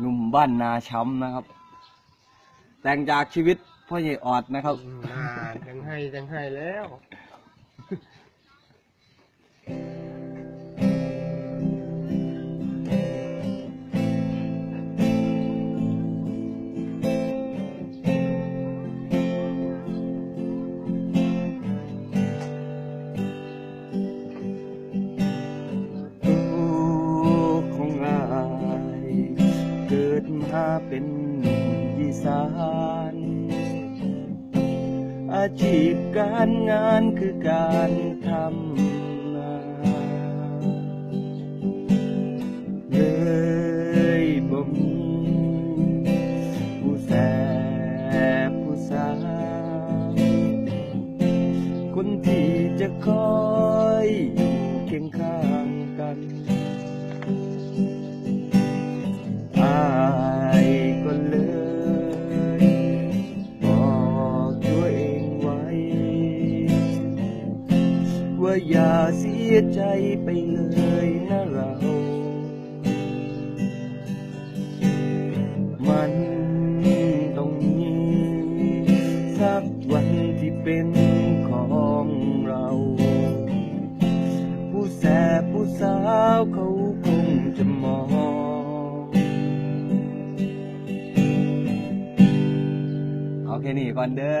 หนุ่มบ้านนาช้ำนะครับ แต่งจากชีวิตพ่อใหญ่ออดนะครับมน่าจังให้จังให้แล้ว ดมาเป็นหนุ่มอีสานอาชีพการงานคือการทำนาเลยบ่มีผู้แสบผู้สาคนที่จะคอยอยู่เคียงข้างกัน อย่าเสียใจไปเลยนะเรา มันต้องมีสักวันที่เป็นของเรา ผู้แสบผู้สาวเขาคงจะมองเอาแค่นี้ก่อนเด้อ